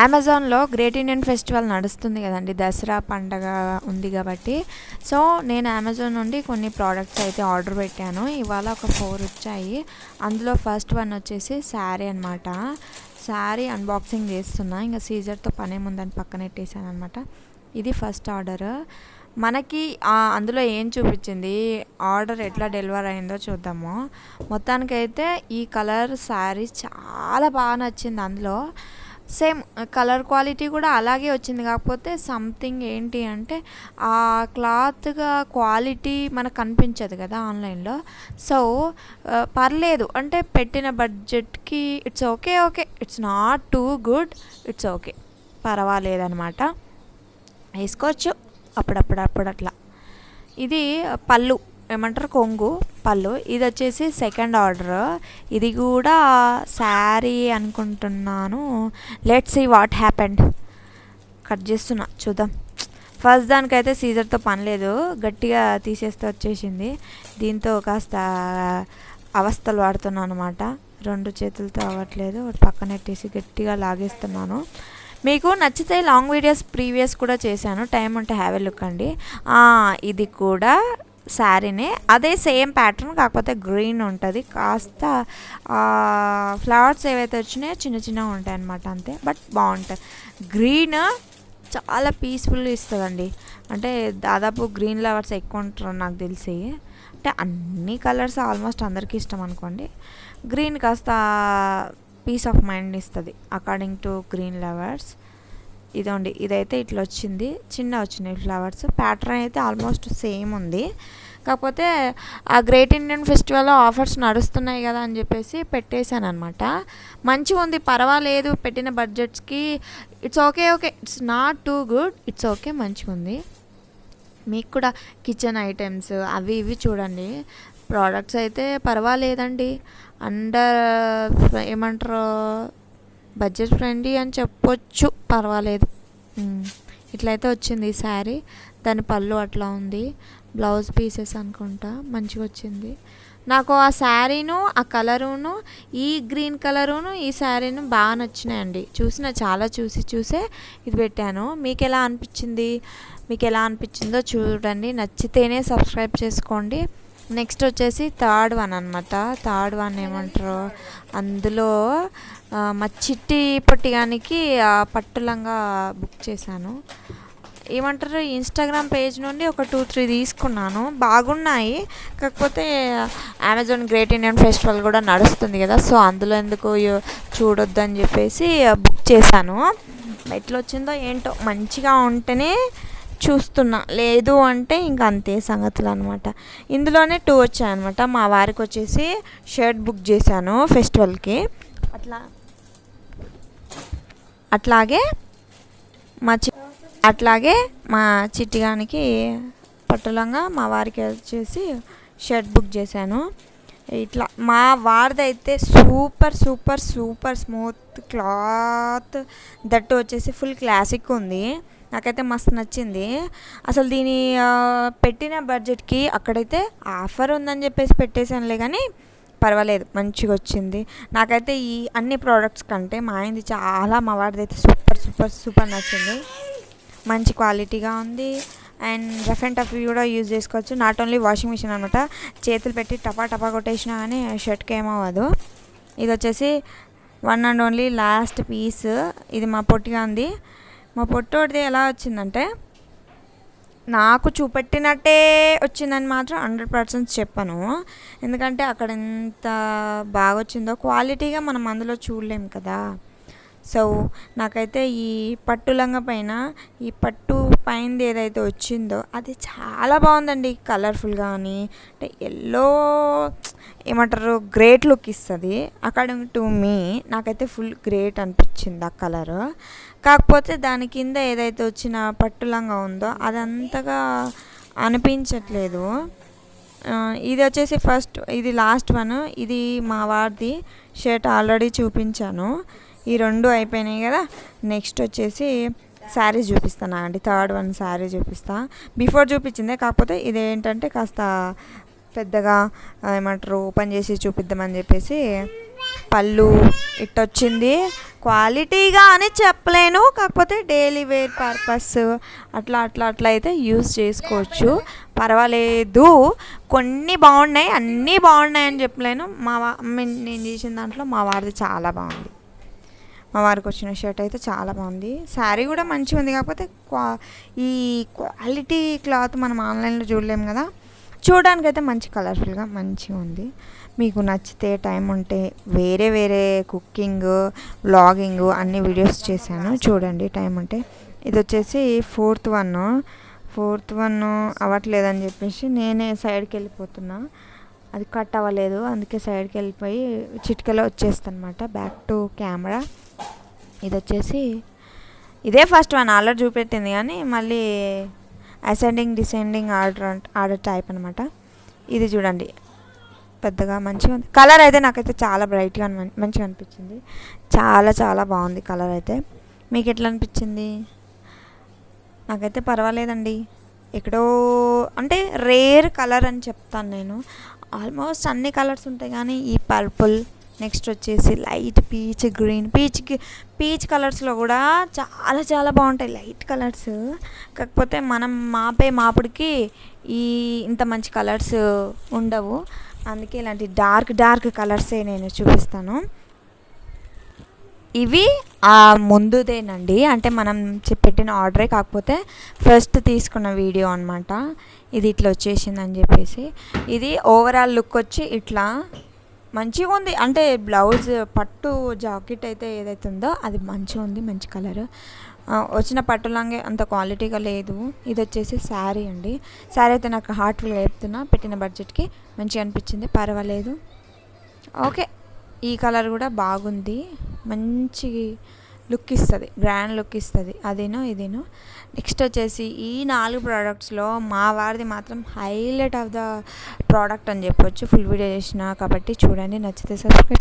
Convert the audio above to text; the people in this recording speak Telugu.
అమెజాన్లో గ్రేట్ ఇండియన్ ఫెస్టివల్ నడుస్తుంది కదండి. దసరా పండగ ఉంది కాబట్టి. సో నేను అమెజాన్ నుండి కొన్ని ప్రోడక్ట్స్ అయితే ఆర్డర్ పెట్టాను. ఇవాళ ఒక ఫోర్ వచ్చాయి. అందులో ఫస్ట్ వన్ వచ్చేసి శారీ అనమాట శారీ అన్బాక్సింగ్ చేస్తున్నా. ఇంకా సీజర్తో పనేముందని పక్కన పెట్టేశాను అనమాట ఇది ఫస్ట్ ఆర్డర్. మనకి అందులో ఏం చూపించింది? ఆర్డర్ ఎట్లా డెలివర్ అయిందో చూద్దాము. మొత్తానికైతే ఈ కలర్ శారీ చాలా బాగా నచ్చింది అందులో. సేమ్ కలర్ క్వాలిటీ కూడా అలాగే వచ్చింది. కాకపోతే సంథింగ్ ఏంటి అంటే ఆ క్లాత్గా క్వాలిటీ మనకు కనిపించదు కదా ఆన్లైన్లో. సో పర్లేదు. అంటే పెట్టిన బడ్జెట్కి it's okay okay. It's not too good. It's okay. పర్వాలేదనమాట వేసుకోవచ్చు. అప్పుడప్పుడు అప్పుడు అట్లా ఇది పళ్ళు. ఏమంటారు? కొంగు పళ్ళు. ఇది వచ్చేసి సెకండ్ ఆర్డర్ ఇది కూడా శారీ అనుకుంటున్నాను. Let see what happened cut చేస్తున్నా. చూద్దాం. ఫస్ట్ దానికైతే సీజర్తో పని లేదు. గట్టిగా తీసేస్తే వచ్చేసింది. దీంతో కాస్త అవస్థలు వాడుతున్నాను అనమాట రెండు చేతులతో అవ్వట్లేదు. పక్కనెట్టేసి పక్కన పెట్టేసి గట్టిగా లాగేస్తున్నాను. మీకు నచ్చితే లాంగ్ వీడియోస్ ప్రీవియస్ కూడా చేశాను. టైం ఉంటే హ్యావ్ ఎ లుక్ అండి. ఇది కూడా శారీనే. అదే సేమ్ ప్యాటర్న్ కాకపోతే గ్రీన్ ఉంటుంది. కాస్త ఫ్లవర్స్ ఏవైతే వచ్చినాయో చిన్న చిన్నగా ఉంటాయి అనమాట అంతే. బట్ బాగుంటాయి. గ్రీన్ చాలా పీస్ఫుల్ ఇస్తుందండి. అంటే దాదాపు గ్రీన్ లవర్స్ ఎక్కువ ఉంటారు నాకు తెలిసి. అంటే అన్ని కలర్స్ ఆల్మోస్ట్ అందరికీ ఇష్టం అనుకోండి. గ్రీన్ కాస్త పీస్ ఆఫ్ మైండ్ ఇస్తుంది అకార్డింగ్ టు గ్రీన్ లవర్స్. ఇదండి ఇదైతే ఇట్లా వచ్చింది. చిన్న వచ్చినాయి ఫ్లవర్స్. ప్యాటర్న్ అయితే ఆల్మోస్ట్ సేమ్ ఉంది. కాకపోతే ఆ గ్రేట్ ఇండియన్ ఫెస్టివల్లో ఆఫర్స్ నడుస్తున్నాయి కదా అని చెప్పేసి పెట్టేశాను అనమాట మంచిగా ఉంది పర్వాలేదు పెట్టిన బడ్జెట్స్కి it's okay okay it's not too good it's okay మంచిగా ఉంది. మీకు కూడా కిచెన్ ఐటమ్స్ అవి ఇవి చూడండి. ప్రోడక్ట్స్ అయితే పర్వాలేదండి. అండర్ ఏమంటారు? బడ్జెట్ ఫ్రెండ్లీ అని చెప్పొచ్చు. పర్వాలేదు. ఇట్లయితే వచ్చింది ఈ శారీ. దాని పళ్ళు అట్లా ఉంది. బ్లౌజ్ పీసెస్ అనుకుంటా. మంచిగా వచ్చింది. నాకు ఆ శారీను ఆ కలరును ఈ గ్రీన్ కలరును ఈ శారీను బాగా నచ్చినాయండి. చూసిన చాలా చూసి చూసే ఇది పెట్టాను. మీకు ఎలా అనిపించింది? మీకు ఎలా అనిపించిందో చూడండి. నచ్చితేనే సబ్స్క్రైబ్ చేసుకోండి. నెక్స్ట్ వచ్చేసి థర్డ్ వన్ అనమాట థర్డ్ వన్ ఏమంటారు? అందులో మా చిట్టి పొట్టిగానికి పట్టులంగా బుక్ చేశాను. ఏమంటారు? ఇన్స్టాగ్రామ్ పేజ్ నుండి ఒక టూ త్రీ తీసుకున్నాను. బాగున్నాయి. కాకపోతే అమెజాన్ గ్రేట్ ఇండియన్ ఫెస్టివల్ కూడా నడుస్తుంది కదా సో అందులో ఎందుకు చూడొద్దని చెప్పేసి బుక్ చేశాను. ఎట్లా వచ్చిందో ఏంటో మంచిగా ఉంటేనే చూస్తున్నా. లేదు అంటే ఇంక అంతే సంగతులు అనమాట ఇందులోనే టూ వచ్చాయన్నమాట మా వారికి వచ్చేసి షర్ట్ బుక్ చేశాను ఫెస్టివల్కి. అట్లా అట్లాగే మా చి అట్లాగే మా చిట్టిగానికి పట్టులంగా మా వారికి వచ్చేసి షర్ట్ బుక్ చేశాను. ఇట్లా మా వారిదైతే super super super smooth cloth. That వచ్చేసి ఫుల్ క్లాసిక్ ఉంది. నాకైతే మస్తు నచ్చింది. అసలు దీని పెట్టిన బడ్జెట్కి అక్కడైతే ఆఫర్ ఉందని చెప్పేసి పెట్టేశానులే కానీ పర్వాలేదు మంచిగా వచ్చింది. నాకైతే ఈ అన్ని ప్రోడక్ట్స్ కంటే మా ఆయనది చాలా మా వాడిదైతే సూపర్ సూపర్ సూపర్ నచ్చింది. మంచి క్వాలిటీగా ఉంది. అండ్ రఫ్ అండ్ టఫ్ కూడా యూజ్ చేసుకోవచ్చు. నాట్ ఓన్లీ వాషింగ్ మిషన్ అనమాట. చేతులు పెట్టి టపా టపా కొట్టేసినా కానీ షర్ట్కి ఏమవ్వదు ఇది వచ్చేసి one and only last piece. ఇది మా పొట్టిగా ఉంది మా పొట్టోడిది ఎలా వచ్చిందంటే నాకు చూపెట్టినట్టే వచ్చిందని మాత్రం హండ్రెడ్ పర్సెంట్ చెప్పను. ఎందుకంటే అక్కడ ఎంత బాగా వచ్చిందో క్వాలిటీగా మనం అందులో చూడలేం కదా. సో నాకైతే ఈ పట్టు లంగా పైన ఈ పట్టు పైన ఏదైతే వచ్చిందో అది చాలా బాగుందండి. కలర్ఫుల్ కానీ అంటే ఎల్లో ఏమంటారు గ్రేట్ లుక్ ఇస్తుంది. అకార్డింగ్ టు మీ నాకైతే ఫుల్ గ్రేట్ అనిపించింది ఆ కలర్ కాకపోతే దాని కింద ఏదైతే వచ్చిన పట్టు లంగా ఉందో అది అంతగా అనిపించట్లేదు ఇది వచ్చేసి ఫస్ట్ ఇది లాస్ట్ వన్ ఇది మా వారిది షర్ట్ ఆల్రెడీ చూపించాను. ఈ రెండు అయిపోయినాయి కదా నెక్స్ట్ వచ్చేసి శారీస్ చూపిస్తాను అండి? థర్డ్ వన్ శారీ చూపిస్తా. బిఫోర్ చూపించిందే కాకపోతే ఇదేంటంటే కాస్త పెద్దగా ఏమంటారు ఓపెన్ చేసి చూపిద్దామని చెప్పేసి పళ్ళు ఇట్టొచ్చింది. క్వాలిటీగా అని చెప్పలేను కాకపోతే డైలీ వేర్ పర్పస్ అట్లా అట్లా అట్లా అయితే యూస్ చేసుకోవచ్చు. పర్వాలేదు. కొన్ని బాగున్నాయి అన్నీ బాగున్నాయి అని చెప్పలేను. మా నేను చేసిన దాంట్లో మా వారిది చాలా బాగుంది. మా వారికి వచ్చిన షర్ట్ అయితే చాలా బాగుంది. శారీ కూడా మంచిగా ఉంది. కాకపోతే క్వా ఈ క్వాలిటీ క్లాత్ మనం ఆన్లైన్లో చూడలేము కదా. చూడడానికి అయితే మంచి కలర్ఫుల్గా మంచిగా ఉంది. మీకు నచ్చితే టైం ఉంటే వేరే వేరే కుకింగ్ వ్లాగింగ్ అన్ని వీడియోస్ చేశాను. చూడండి టైం ఉంటే. ఇది వచ్చేసి ఫోర్త్ వన్. ఫోర్త్ వన్ అవ్వట్లేదని చెప్పేసి నేనే సైడ్కి వెళ్ళిపోతున్నా. అది కట్ అవ్వలేదు. అందుకే సైడ్కి వెళ్ళిపోయి చిటికలో వచ్చేస్తాను అనమాట బ్యాక్ టు కెమెరా. ఇది వచ్చేసి ఇదే ఫస్ట్ వన్ ఆర్డర్ చూపెట్టింది కానీ మళ్ళీ ascending descending order order type అనమాట ఇది చూడండి. పెద్దగా మంచిగా ఉంది. కలర్ అయితే నాకైతే చాలా బ్రైట్గా మంచిగా అనిపించింది. చాలా చాలా బాగుంది కలర్ అయితే. మీకు ఎట్లా అనిపించింది? నాకైతే పర్వాలేదండి. ఎక్కడో అంటే రేర్ కలర్ అని చెప్తాను నేను. ఆల్మోస్ట్ అన్ని కలర్స్ ఉంటాయి కానీ ఈ పర్పుల్ నెక్స్ట్ వచ్చేసి light peach green peach peach కలర్స్లో కూడా చాలా చాలా బాగుంటాయి లైట్ కలర్స్. కాకపోతే మనం మాపే మాపుడికి ఈ ఇంత మంచి కలర్స్ ఉండవు. అందుకే ఇలాంటి డార్క్ డార్క్ కలర్సే నేను చూపిస్తాను. ఇవి ఆ ముందుదేనండి. అంటే మనం పెట్టిన ఆర్డరే కాకపోతే ఫస్ట్ తీసుకున్న వీడియో అనమాట ఇది ఇట్లా వచ్చేసిందని చెప్పేసి. ఇది ఓవరాల్ లుక్ వచ్చి ఇట్లా మంచిగా ఉంది అంటే బ్లౌజ్ పట్టు జాకెట్ అయితే ఏదైతే ఉందో అది మంచిగా ఉంది మంచి కలర్. వచ్చిన పట్టు లాగే అంత క్వాలిటీగా లేదు. ఇది వచ్చేసి శారీ అండి. శారీ అయితే నాకు హార్ట్ఫుల్గా చెప్తున్నా. పెట్టిన బడ్జెట్కి మంచిగా అనిపించింది. పర్వాలేదు. ఓకే. ఈ కలర్ కూడా బాగుంది. మంచి లుక్ ఇస్తుంది గ్రాండ్ లుక్ ఇస్తుంది. అదేనో ఇదేనో. నెక్స్ట్ వచ్చేసి ఈ నాలుగు ప్రోడక్ట్స్లో మా వారిది మాత్రం హైలైట్ ఆఫ్ ద ప్రోడక్ట్ అని చెప్పొచ్చు. ఫుల్ వీడియో చేసిన కాబట్టి చూడండి నచ్చితే సబ్స్క్రైబ్